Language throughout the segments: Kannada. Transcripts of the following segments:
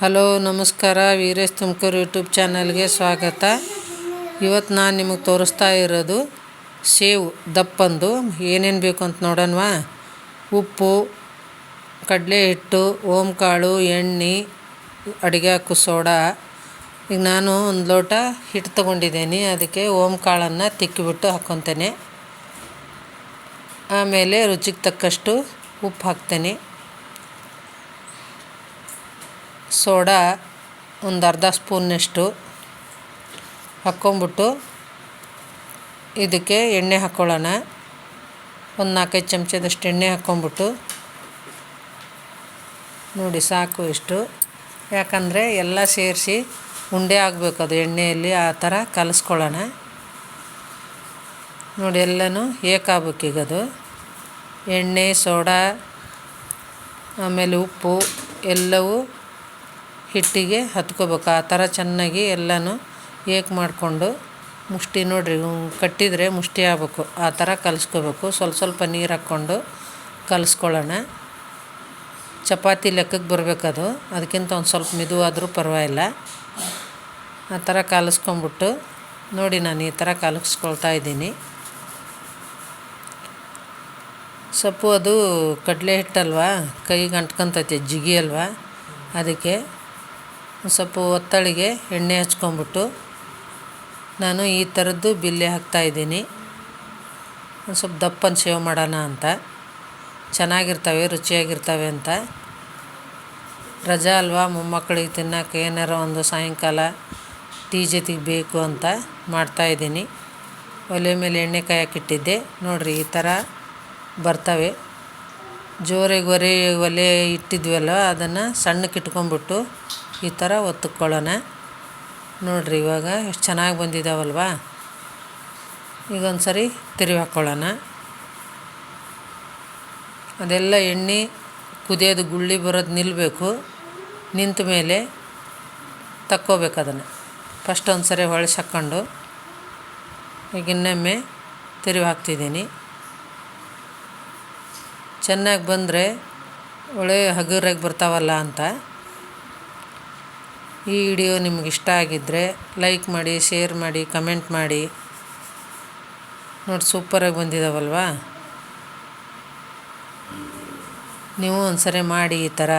ಹಲೋ, ನಮಸ್ಕಾರ. ವೀರೇಶ್ ತುಮಕೂರು ಯೂಟ್ಯೂಬ್ ಚಾನಲ್ಗೆ ಸ್ವಾಗತ. ಇವತ್ತು ನಾನು ನಿಮಗೆ ತೋರಿಸ್ತಾ ಇರೋದು ಸೇವು, ದಪ್ಪಂದು. ಏನೇನು ಬೇಕು ಅಂತ ನೋಡೋಣವಾ? ಉಪ್ಪು ಕಡಲೆ ಹಿಟ್ಟು ಓಂಕಾಳು, ಎಣ್ಣೆ, ಅಡುಗೆ ಹಾಕು ಸೋಡಾ. ಈಗ ನಾನು ಒಂದು ಲೋಟ ಹಿಟ್ಟು ತೊಗೊಂಡಿದ್ದೀನಿ. ಅದಕ್ಕೆ ಓಂಕಾಳನ್ನು ತಿಕ್ಕಿಬಿಟ್ಟು ಹಾಕ್ಕೊತೇನೆ ಆಮೇಲೆ ರುಚಿಗೆ ತಕ್ಕಷ್ಟು ಉಪ್ಪು ಹಾಕ್ತೇನೆ. ಸೋಡಾ ಒಂದು ಅರ್ಧ ಸ್ಪೂನ್ನಷ್ಟು ಹಾಕ್ಕೊಂಬಿಟ್ಟು ಇದಕ್ಕೆ ಎಣ್ಣೆ ಹಾಕ್ಕೊಳ್ಳೋಣ. ಒಂದು ನಾಲ್ಕೈದು ಚಮಚದಷ್ಟು ಎಣ್ಣೆ ಹಾಕ್ಕೊಂಬಿಟ್ಟು ನೋಡಿ ಸಾಕು ಇಷ್ಟು. ಯಾಕಂದರೆ ಎಲ್ಲ ಸೇರಿಸಿ ಉಂಡೆ ಆಗಬೇಕು ಅದು ಎಣ್ಣೆಯಲ್ಲಿ, ಆ ಥರ ಕಲಿಸ್ಕೊಳ್ಳೋಣ. ನೋಡಿ ಎಲ್ಲನೂ ಏಕಾಗಬೇಕೀಗದು ಎಣ್ಣೆ, ಸೋಡಾ, ಆಮೇಲೆ ಉಪ್ಪು ಎಲ್ಲವೂ ಹಿಟ್ಟಿಗೆ ಹತ್ಕೋಬೇಕು. ಆ ಥರ ಚೆನ್ನಾಗಿ ಎಲ್ಲನೂ ಏಕ್ ಮಾಡಿಕೊಂಡು ಮುಷ್ಟಿ ನೋಡಿರಿ ಕಟ್ಟಿದರೆ ಮುಷ್ಟಿ ಆಗಬೇಕು. ಆ ಥರ ಕಲಿಸ್ಕೋಬೇಕು. ಸ್ವಲ್ಪ ಸ್ವಲ್ಪ ನೀರು ಹಾಕ್ಕೊಂಡು ಕಲಿಸ್ಕೊಳ್ಳೋಣ. ಚಪಾತಿ ಲೆಕ್ಕಕ್ಕೆ ಬರಬೇಕದು. ಅದಕ್ಕಿಂತ ಒಂದು ಸ್ವಲ್ಪ ಮಿದುವಾದರೂ ಪರವಾಗಿಲ್ಲ. ಆ ಥರ ಕಲಿಸ್ಕೊಂಬಿಟ್ಟು ನೋಡಿ ನಾನು ಈ ಥರ ಕಲಿಸ್ಕೊಳ್ತಾ ಇದ್ದೀನಿ. ಸೊಪ್ಪು ಅದು ಕಡಲೆ ಹಿಟ್ಟಲ್ವಾ? ಕೈಗೆ ಅಂಟ್ಕೊತೈತೆ, ಜಿಗಿ ಅಲ್ವಾ? ಅದಕ್ಕೆ ಸ್ವಲ್ಪ ಒತ್ತಳಿಗೆ ಎಣ್ಣೆ ಹಚ್ಕೊಂಬಿಟ್ಟು ನಾನು ಈ ಥರದ್ದು ಬಿಲ್ಲೆ ಹಾಕ್ತಾಯಿದ್ದೀನಿ ಒಂದು ಸ್ವಲ್ಪ ದಪ್ಪನ ಸೇವ್ ಮಾಡೋಣ ಅಂತ. ಚೆನ್ನಾಗಿರ್ತವೆ, ರುಚಿಯಾಗಿರ್ತವೆ ಅಂತ. ರಜಾ ಅಲ್ವಾ, ಮೊಮ್ಮಕ್ಕಳಿಗೆ ತಿನ್ನೋಕೆ ಏನಾರ ಒಂದು ಸಾಯಂಕಾಲ ಟೀ ಜೊತೆಗೆ ಬೇಕು ಅಂತ ಮಾಡ್ತಾಯಿದ್ದೀನಿ ಒಲೆ ಮೇಲೆ ಎಣ್ಣೆ ಕಾಯಕ್ಕಿಟ್ಟಿದ್ದೆ ನೋಡಿರಿ, ಈ ಥರ ಬರ್ತವೆ. ಜೋರಿಗೆ ಒರೆ ಒಲೆ ಇಟ್ಟಿದ್ವಲ್ಲ, ಅದನ್ನು ಸಣ್ಣಕ್ಕೆ ಇಟ್ಕೊಂಬಿಟ್ಟು ಈ ಥರ ಒತ್ತುಕೊಳ್ಳೋಣ ನೋಡಿರಿ, ಇವಾಗ ಎಷ್ಟು ಚೆನ್ನಾಗಿ ಬಂದಿದ್ದಾವಲ್ವ ಈಗ ಒಂದು ಸರಿ ತಿರುವಿ ಹಾಕ್ಕೊಳ್ಳೋಣ ಅದೆಲ್ಲ ಎಣ್ಣೆ ಕುದಿಯೋದು ಗುಳ್ಳಿ ಬರೋದು ನಿಲ್ಲಬೇಕು ನಿಂತ ಮೇಲೆ ತಕ್ಕೋಬೇಕು ಅದನ್ನು. ಫಸ್ಟ್ ಒಂದು ಸರಿ ಹೊಳ್ಸಿ ಹಾಕ್ಕೊಂಡು ಈಗ ಇನ್ನೊಮ್ಮೆ ತಿರುವಿ ಹಾಕ್ತಿದ್ದೀನಿ. ಚೆನ್ನಾಗಿ ಬಂದರೆ ಒಳ್ಳೆ ಹಗುರಾಗಿ ಬರ್ತಾವಲ್ಲ ಅಂತ. ಈ ವಿಡಿಯೋ ನಿಮ್ಗೆ ಇಷ್ಟ ಆಗಿದ್ದರೆ ಲೈಕ್ ಮಾಡಿ, ಶೇರ್ ಮಾಡಿ, ಕಮೆಂಟ್ ಮಾಡಿ. ನೋಡಿ ಸೂಪರಾಗಿ ಬಂದಿದ್ದಾವಲ್ವಾ ನೀವು ಒಂದ್ಸರಿ ಮಾಡಿ ಈ ಥರ.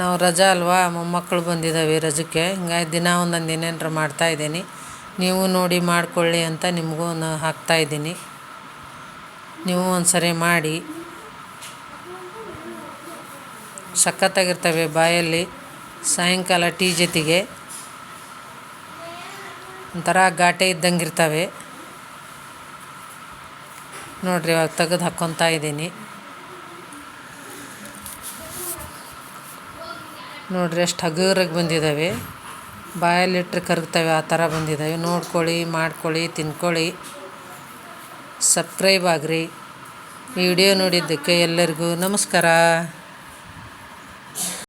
ನಾವು ರಜಾ ಅಲ್ವಾ? ಮೊಮ್ಮಕ್ಕಳು ಬಂದಿದ್ದಾವೆ ರಜಕ್ಕೆ. ಹಿಂಗಾಗಿ ದಿನ ಒಂದೊಂದು ಏನೇನಾರ ಮಾಡ್ತಾಯಿದ್ದೀನಿ ನೀವು ನೋಡಿ ಮಾಡಿಕೊಳ್ಳಿ ಅಂತ ನಿಮಗೂ ಹಾಕ್ತಾಯಿದ್ದೀನಿ ನೀವು ಒಂದ್ಸರಿ ಮಾಡಿ. ಸಖತ್ತಾಗಿರ್ತವೆ ಬಾಯಲ್ಲಿ. ಸಾಯಂಕಾಲ ಟೀ ಜೊತೆಗೆ ಒಂಥರ ಘಾಟೆ ಇದ್ದಂಗೆ ಇರ್ತವೆ ನೋಡಿರಿ, ಇವಾಗ ತೆಗೆದು ಹಾಕ್ಕೊತಾ ಇದ್ದೀನಿ. ನೋಡ್ರಿ ಎಷ್ಟು ಹಗುರಾಗಿ ಬಂದಿದ್ದಾವೆ ಬಾಯಲ್ಲಿಟ್ಟರೆ ಕರಗ್ತವೆ, ಆ ಥರ ಬಂದಿದ್ದಾವೆ ನೋಡ್ಕೊಳ್ಳಿ, ಮಾಡ್ಕೊಳ್ಳಿ, ತಿನ್ಕೊಳ್ಳಿ. ಸಬ್ಸ್ಕ್ರೈಬ್ ಆಗಿರಿ. ವಿಡಿಯೋ ನೋಡಿದ್ದಕ್ಕೆ ಎಲ್ಲರಿಗೂ ನಮಸ್ಕಾರ.